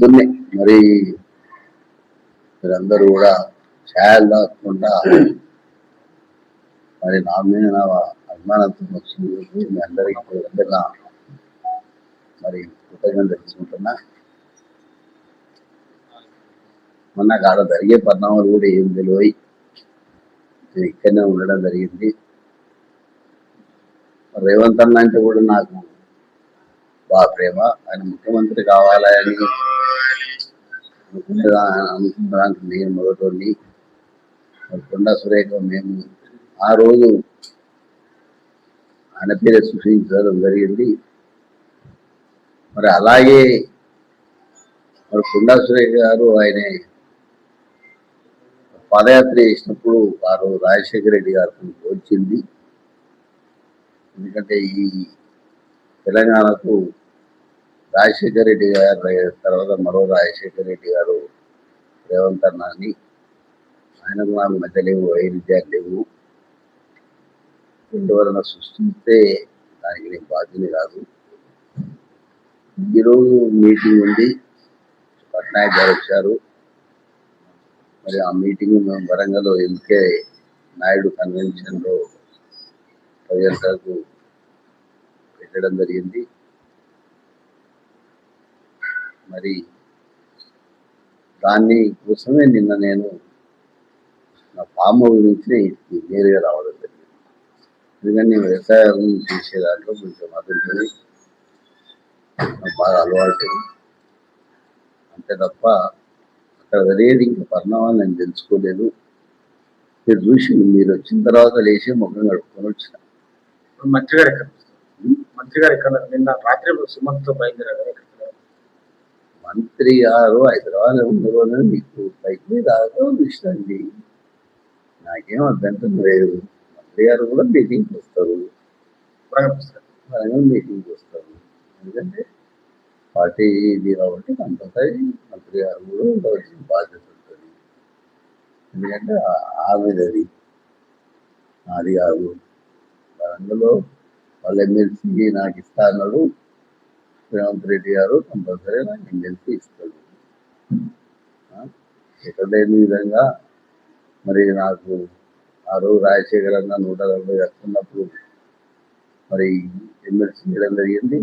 పొద్దున్నే. మరి మీరందరూ కూడా ఛాయలు దాక్కుండా మరి నా మీద నా అభిమానంతో వచ్చింది మీ అందరికీ అందరిగా మరి కృతజ్ఞత తెలుసుకుంటున్నా. మొన్న కాడ జరిగే పరిణామాలు కూడా ఏం తెలివై నేను ఇక్కడనే ఉండడం జరిగింది. రేవంత్ అన్న అంటే కూడా నాకు బాగా ప్రేమ. ఆయన ముఖ్యమంత్రి కావాలని అనుకుంటున్నాను నేను మొదటి కొండా సురేఖ మేము ఆ రోజు ఆయన పేరు సృష్టించడం జరిగింది. మరి అలాగే మరి కొండా సురేఖ గారు ఆయన పాదయాత్ర చేసినప్పుడు వారు రాజశేఖర రెడ్డి గారికి వచ్చింది ఎందుకంటే ఈ తెలంగాణకు రాజశేఖర రెడ్డి గారు తర్వాత మరో రాజశేఖర రెడ్డి గారు రేవంత్ అన్న అని ఆయనకు నాకు మధ్య లేవు వైరుధ్యాలు లేవు. ఎందువలన సృష్టిస్తే దానికి నేను బాధ్యత కాదు. ఈరోజు మీటింగ్ ఉంది పట్నాయక్ గారు వచ్చారు. మరి ఆ మీటింగ్ మేము వరంగల్ ఎల్కే నాయుడు కన్వెన్షన్లో ప్రజలకు పెట్టడం జరిగింది. మరి దాన్ని కోసమే నిన్న నేను నా ఫామ్ గురించి నేరుగా రావడం జరిగింది. ఎందుకంటే నేను వ్యవసాయం చేసే దాంట్లో కొంచెం అదుంటుంది బాగా అలవాటు. అంతే తప్ప అక్కడ జరిగేది ఇంకా పరిణామాలు నేను తెలుసుకోలేదు. మీరు చూసి మీరు వచ్చిన తర్వాత లేచి ముఖం కడుక్కొని వచ్చిన. ఇప్పుడు మంత్రి గారు ఎక్కడ మంత్రి గారు ఎక్కడ నిన్న రాత్రి సుమంత్తో బయలుదేరారు. మంత్రి గారు హైదరాబాద్ ఉండరు మీకు పైకి రాదు ఇష్టండి నాకేం అభ్యంతరం లేదు. మంత్రి గారు కూడా మీటింగ్కి వస్తారు. వరంగల్ మీటింగ్కి వస్తారు. ఎందుకంటే పార్టీ ఇది కాబట్టి కంపల్సరీ మంత్రి గారు కూడా ఉండవలసిన బాధ్యత ఉంటుంది. ఎందుకంటే ఆ- ఆమెదది నాది కాదు. వరంగల్లో వాళ్ళ ఎమ్మెల్సీ నాకు ఇస్తా అన్నాడు. రేవంత్ రెడ్డి గారు కంపల్సరీ నాకు ఎమ్మెల్సీ ఇస్తాడు. ఇక్కడ ఎక్కడ లేని విధంగా మరి నాకు ఆ రోజు రాజశేఖర్ అన్న నూట నలభై వస్తున్నప్పుడు మరి ఎమ్మెల్సీ చేయడం జరిగింది.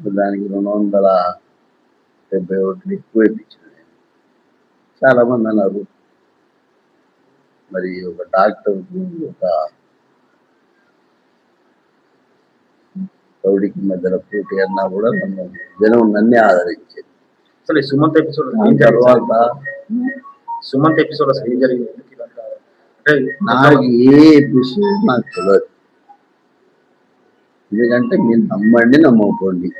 దానికి రెండు వందల డెబ్బై ఒకటి ఎక్కువ ఇప్పించిన నేను. చాలామంది అన్నారు. మరి ఒక డాక్టర్ ఒక కౌడికి మధ్యలో పోటీ అన్నా కూడా నన్ను జనం నన్నే ఆదరించేది. అసలు సుమంత్ ఎపిసోడ్ తర్వాత సుమంత్ ఎపిసోడ్ అసలు ఏం జరిగింది? నాకు ఏ ఎపిసోడ్ నాకు తెలియదు ఎందుకంటే మీరు నమ్మండి నమ్మకండి.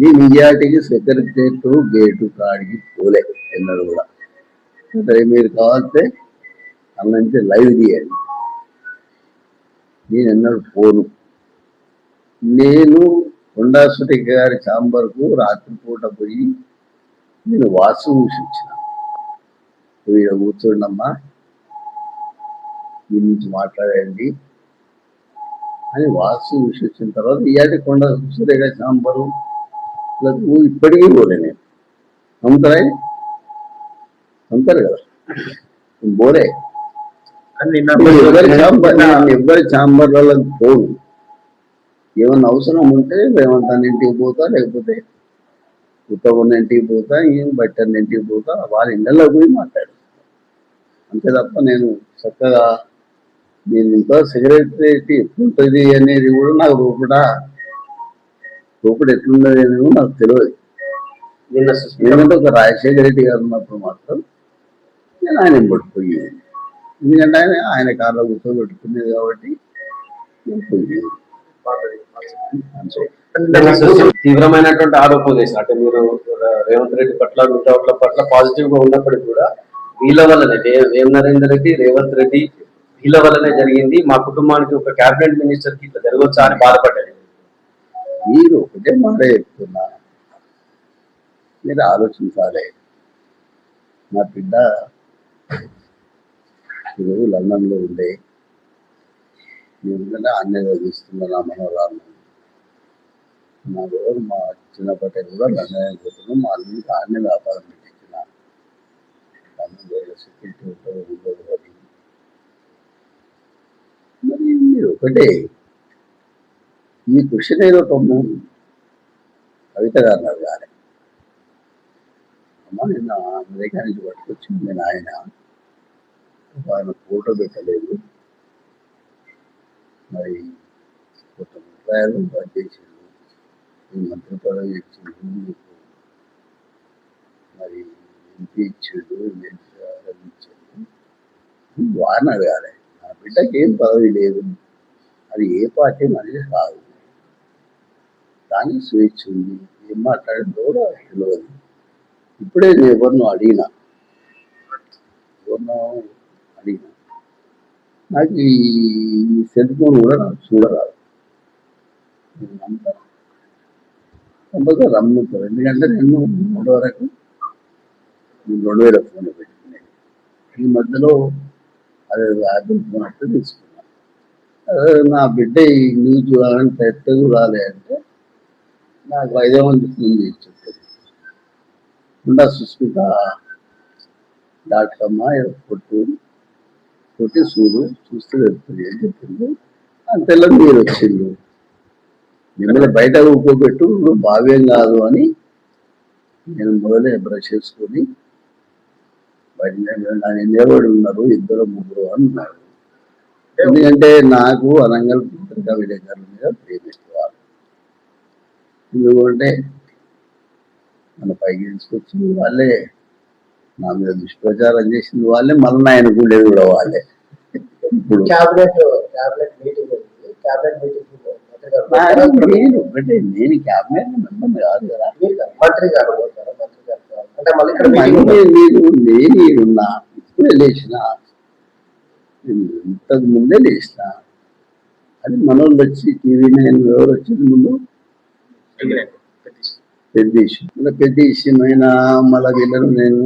నీ నిజాటికి సెక్రటరేట్ గేటు కాడికి పోలే ఎన్నడు కూడా. మీరు కావాలంటే అన్న నుంచి లైవ్ తీయండి. నేను ఎన్నడు పోను. నేను కొండాసుటి గారి ఛాంబర్కు రాత్రిపూట పోయి నేను వాసు చూసిన వీడ కూర్చోండమ్మా. దీని నుంచి మాట్లాడండి. అని వాసు చూసి వచ్చిన తర్వాత ఇయాటి కొండ సూర్యగ ఛాంబరు ఇప్పటికీ పోలే నేను. నమ్ముతారా? నమ్ముతారు కదా. నేను ఎవరి ఛాంబర్ ఎవరి ఛాంబర్లలో పోను. ఏమన్నా అవసరం ఉంటే రేవంత్ అన్న ఇంటికి పోతా లేకపోతే ఉత్తమ ఇంటికి పోతా ఏం బట్టర్ ఇంటికి పోతా వాళ్ళ ఇళ్ళలో పోయి మాట్లాడు. అంతే తప్ప నేను చక్కగా నేను ఇంత సెక్రటరీ ఎట్లుంటుంది అనేది కూడా నాకు రూపడ రూపడ ఎట్లున్నది అనేది కూడా నాకు తెలియదు. ఎందుకంటే ఒక రాజశేఖర రెడ్డి గారు ఉన్నప్పుడు మాత్రం నేను ఆయన పట్టుకుపోయేది ఎందుకంటే ఆయన ఆయన కార్లో కూర్చోబెట్టుకునేది కాబట్టి నేను అంతే తీవ్రమైనటువంటి ఆరోపణలు చేశారు. అంటే మీరు రేవంత్ రెడ్డి పట్ల ఒకటి పట్ల పాజిటివ్గా ఉన్నప్పటికీ కూడా వీళ్ళ వల్లనే రే- వేం నరేందర్ రెడ్డి రేవంత్ రెడ్డి వీళ్ళ వల్లనే జరిగింది. మా కుటుంబానికి ఒక కేబినెట్ మినిస్టర్కి ఇట్లా జరగవచ్చా అని బాధపడ్డారు. మీరు ఒకటే మాట చెప్తున్నా. మీరు ఆలోచించాలి. నా బిడ్డ ఈరోజు లండన్లో ఉండే. నేను అన్నీ చదివిస్తున్నా నా మనోరాలను నా రోజు మా చిన్నప్పటి కూడా లండన్ చేస్తున్నాం మా అన్ని ఆడనే వ్యాపారం పెట్టించిన. సెక్యూరిటీ ఉంటుంది ఉండదు అది మరి మీరు ఒకటే. ఈ క్వశ్చన్ ఏదో తమ్ము. కవిత గారు నాకు కానీ అమ్మ నిన్న అమెరికా నుంచి పట్టుకొచ్చింది నేను ఆయన ఆయన ఫోటో పెట్టలేదు. మరి కొత్త రూపాయలు పనిచేసిండు చేసింది మంత్రి ఇచ్చిండు మీకు మరి ఎంపీ ఇచ్చిండు ఇచ్చిండు వారిని అడగాలి నా బిడ్డకి ఏం పదవి లేదు అది ఏ పార్టీ మనిషి కాదు కానీ స్వేచ్ఛ ఉంది ఏం మాట్లాడిందో కూడా తెలియదు ఇప్పుడే నేను ఎవరినో అడిగినా ఎవరినో అడిగినా నాకు ఈ సెల్ ఫోన్ కూడా నాకు చూడరాదు. అంతా కంపల్సరీ రమ్ముతాను ఎందుకంటే నేను మూడు వరకు నేను రెండు వేల ఫోన్ పెట్టుకునేది ఈ మధ్యలో అదే యాపిల్ ఫోన్ అంటే తీసుకున్నాను నా బిడ్డ ఈ న్యూస్ చూడాలని పెద్ద చూడాలి అంటే నాకు ఐదో మంది ఫోన్ చేసి చెప్తుంది ఉండా సుస్మిత డాట్ కామ్ కొట్టు కొట్టి చూడు చూస్తే వెళ్తుంది అని చెప్పింది? అంతలో మీరు వచ్చిండు మిమ్మల్ని బయట ఊకోబెట్టు భావ్యం కాదు అని నేను మొదలే బ్రష్ చేసుకొని బయట నేను నిలబడి ఉన్నారు ఇద్దరు ముగ్గురు అన్నారు. ఎందుకంటే నాకు అనంగల్ పత్రికా విలేకరుల మీద ప్రేమ ఎక్కువ. ఎందుకంటే మన పైకి తీసుకొచ్చి వాళ్ళే నా మీద దుష్ప్రచారం చేసింది వాళ్ళే మళ్ళీ ఆయన కూడేది కూడా వాళ్ళే. ఇప్పుడు cabinet cabinet meeting cabinet meeting నేను. ఒకటే నేను క్యాబినెట్ మెంబర్ కాదు కదా. మంత్రి గారు పోతారు మంత్రి గారు పోతారు. అంటే మళ్ళీ ఇక్కడ మళ్ళీ మీటింగ్ ఉంది. నేను నేను ఉన్నా ఇప్పుడే లేచిన నేను ఇంతకు ముందే లేచిన. అది మనోళ్ళు వచ్చి టీవీ నేను ఎవరు వచ్చింది ముందు. పెద్ద ఇష్యూ మళ్ళీ పెద్ద ఇష్యూమైనా మళ్ళీ వీళ్ళను నేను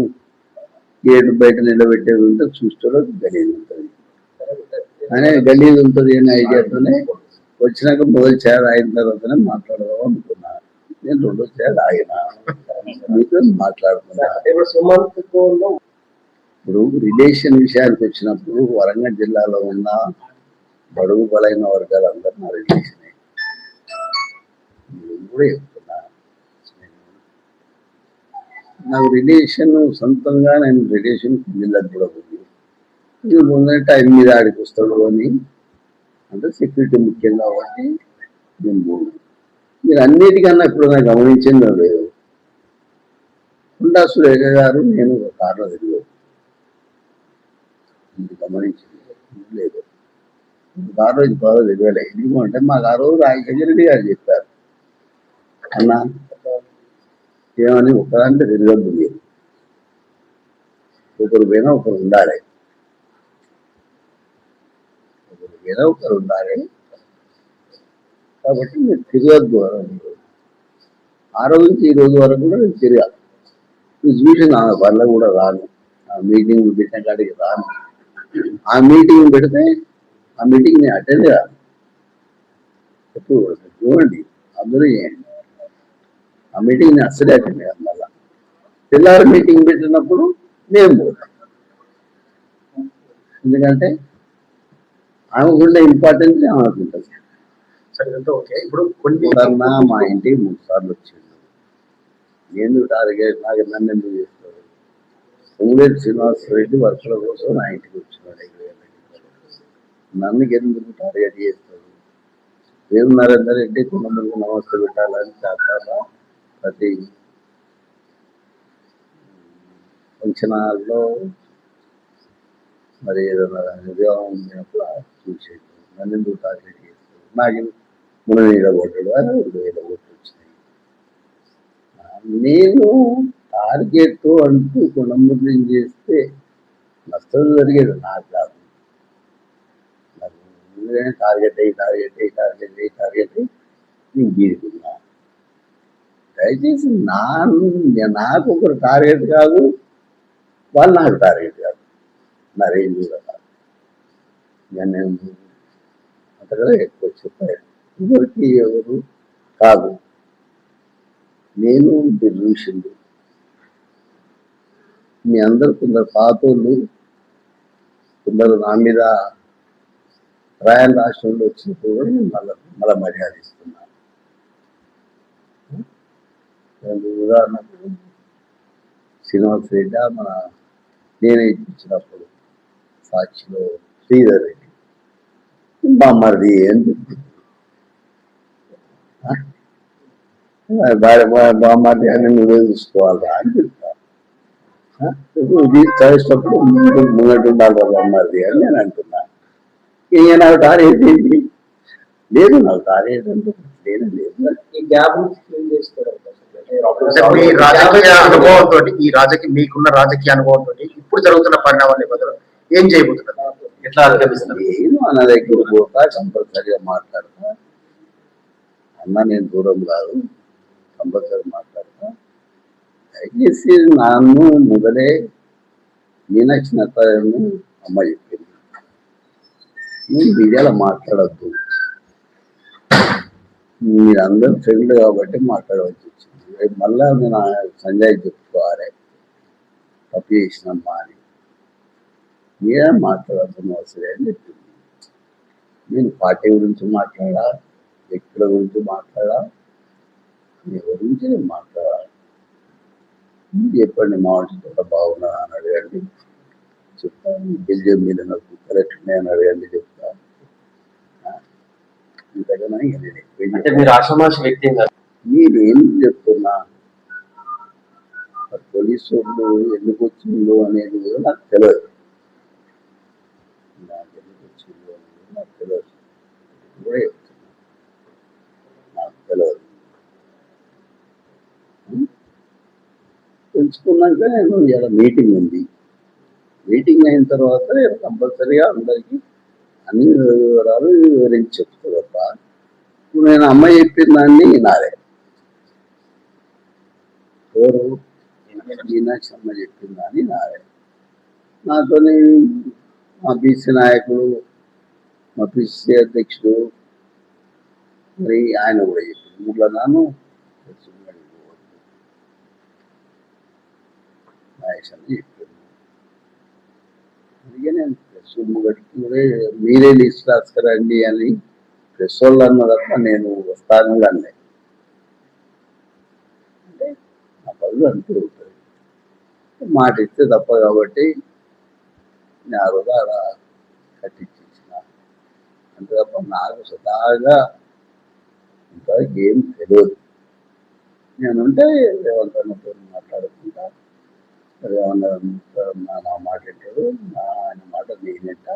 గేటు బయట నిలబెట్టేది ఉంటే చూస్తే గలీజ్ ఉంటుంది. అనే గలీజ్ ఉంటుంది అనే ఐడియాతోనే వచ్చినాక మొదటి చేర అయిన తర్వాతనే మాట్లాడదాం అనుకున్నా. నేను రెండో మాట్లాడుతున్నా అంటే ఇప్పుడు రిలేషన్ విషయానికి వచ్చినప్పుడు వరంగల్ జిల్లాలో ఉన్న బడుగు బలైన వర్గాలందరూ నా రిలేషనే. నేను కూడా చెప్తున్నా. నాకు రిలేషన్ సొంతంగా నేను రిలేషన్ పిల్లలకు కూడా ఉంది. ముందే టైం మీద ఆడికి వస్తాడు అని అంటే సెక్యూరిటీ ముఖ్యం కాబట్టి నేను పోను మీరు అన్నిటికన్నా ఇప్పుడు నాకు గమనించింది లేదు హుండా సురేఖ గారు నేను ఒక కారులో తిరిగాను ఇది గమనించింది లేదు ఆ రోజు బాగా తెలియలే ఎందుకంటే మాకు ఆ రోజు రాజశేఖర గారు చెప్పారు అన్న ఏమని ఒకరంటే తిరగద్దు మీరు. ఒకరు పోయినా ఒకరు ఉండాలి. ఏదో ఒకరు ఉండాలి కాబట్టి మీరు తిరగద్దు అని ఆ రోజు నుంచి ఈ రోజు వరకు కూడా నేను తిరగాలి ఇది చూసి నా వల్ల కూడా రాను. ఆ మీటింగ్ పెట్టిన కాడికి రాను. ఆ మీటింగ్ పెడితే ఆ మీటింగ్ నేను అటెండ్ కాదు. ఎప్పుడు కూడా చూడండి అందరూ చేయండి. ఆ మీటింగ్ నేను అస్సలే అటెండ్ కాదు మళ్ళా. పిల్లలు మీటింగ్ పెట్టినప్పుడు నేను పోతాను ఎందుకంటే ఆమెకుండే ఇంపార్టెన్స్ ఆమెకు ఉంటుంది సరే ఇదంతా ఓకే. ఇప్పుడు కొన్ని మా ఇంటికి మూడు సార్లు వచ్చిండు. ఎందుకు టార్గెట్ నాకు నన్ను ఎందుకు చేస్తాడు పొంగులేరు శ్రీనివాస రెడ్డి వర్షాల కోసం నా ఇంటికి వచ్చినాడు. నన్ను ఎందుకు టార్గెట్ చేస్తాడు? వేరు నరేందర్ రెడ్డి కొంతమందికి నమస్తే పెట్టాలని చాలా ప్రతి ఫంక్షన్ హాల్లో మరి ఏదైనా వివాహం ఉన్నప్పుడు చూసేది నన్ను ఎందుకు టార్గెట్ చేస్తాడు నాకు మనం ఇడగొట్టాడు అని రెండు వేల ఓట్లు వచ్చినాయి నేను టార్గెట్ అంటూ కుటుంబం చేస్తే నష్టం జరిగేది నాకు కాదు. నాకు టార్గెట్ అయ్యి టార్గెట్ అయ్యి టార్గెట్ అయ్యి టార్గెట్ అయ్యి నేను గీరుకున్నా. దయచేసి నా నాకు ఒకరు టార్గెట్ కాదు వాళ్ళు నాకు టార్గెట్ కాదు. నా రేంజ్ కూడా నేను అంతగా ఎక్కువ చెప్పాను ఎవరికి ఎవరు కాదు. నేను మీరు మీ అందరు కొందరు పాతోళ్ళు కొందరు నా మీద రాయల్ రాష్ట్రంలో వచ్చినప్పుడు కూడా నేను మళ్ళీ మళ్ళీ మర్యాద ఇస్తున్నాను ఉదాహరణకు శ్రీనివాస్ రెడ్డి మన నేనే ఇప్పించినప్పుడు సాక్షిలో శ్రీధర్ రెడ్డి బామ్మది అని చెప్పింది. ఆ? భార్య బామ్మది అని నువ్వే చూసుకోవాలా అని చెప్తా ఆ? ఇప్పుడు ఇది చదివేటప్పుడు ముందు ముంగట ఉండాలి బామ్మది అని నేను అంటున్నా ఇక నాకు టార్గెట్ ఏంటి లేదు నాకు టార్గెట్ అంటే లేదు లేదు ఈ గ్యాప్ ఫిల్ చేసుకోవడం కోసం. అంటే మీ రాజకీయ అనుభవంతో ఈ రాజకీయ మీకున్న రాజకీయ అనుభవంతో ఇప్పుడు జరుగుతున్న పరిణామాల బదులు ఏం చేయబోతున్నారు ఎట్లా అధిగమిస్తారు? నేను అన్న దగ్గర పోతా కంపల్సరిగా మాట్లాడతా. అన్న నేను దూరం కాదు కంపల్సరీ మాట్లాడతా. దయచేసి నాన్ను మొదలే మీనాక్షి నటరాజన్ అమ్మ చెప్పింది. నేను మీడియాలో మాట్లాడద్దు. మీరందరూ ఫ్రెండ్ కాబట్టి మాట్లాడవలసి వచ్చింది. రేపు మళ్ళా నేను సంజయ్ చెప్పుకోవాలి. తప్పు చేసినమ్మా అని మీరే మాట్లాడాల్సిన అవసరం చెప్పింది నేను పార్టీ గురించి మాట్లాడా? వ్యక్తుల గురించి మాట్లాడా? మీ గురించి నేను మాట్లాడా? మీరు చెప్పండి మా వంట బాగున్నా అని అడగండి. చెప్తాను బెల్జియం మీద నాకు కుక్కలు ఎట్లున్నాయి అని అడగండి చెప్తా. ఆ? ఇంతకన్నా ఇక నేను ఎక్కువ ఏం ఏం చెప్తున్నా? పోలీసు వాళ్ళు ఎందుకు వచ్చిందో అనేది కూడా నాకు తెలియదు నాకు ఎందుకు వచ్చిందో అనేది నాకు తెలియదు కూడా చెప్తున్నా నాకు తెలియదు ఉం? తెలుసుకున్నాక నేను ఇలా మీటింగ్ ఉంది. మీటింగ్ అయిన తర్వాత నేను కంపల్సరీగా అందరికీ అన్ని వివరాలు వివరించి చెప్తా ఇప్పుడు నేను అమ్మ చెప్పిన దాన్ని వినాలే. ఎవరు? మీనాక్షి అమ్మ చెప్పిన దాన్ని వినాలి. నాతోని మా బీసీ నాయకుడు మా పిసి అధ్యక్షుడు మరి ఆయన కూడా చెప్పింది ముగ్గుల నాను మహేష్ అని చెప్పింది అందుకే నేను మీరే లిస్ట్ రాసుకురండి అని ప్రెస్ వాళ్ళు అన్న తప్ప నేను వస్తాను కూడా అనలే. అంటే నా పనులు అంటూ ఉంటుంది మాట ఇస్తే తప్ప కాబట్టి నేను ఆ రోజు అలా కట్టించేసిన అంతే తప్ప నాకు సదాగా ఇంకా ఏం తెలియదు నేనుంటే రేవంత్ అన్నతో మాట్లాడుకుంటా ఏమన్నా నా మాట వింటాడు ఆయన మాట నేనంట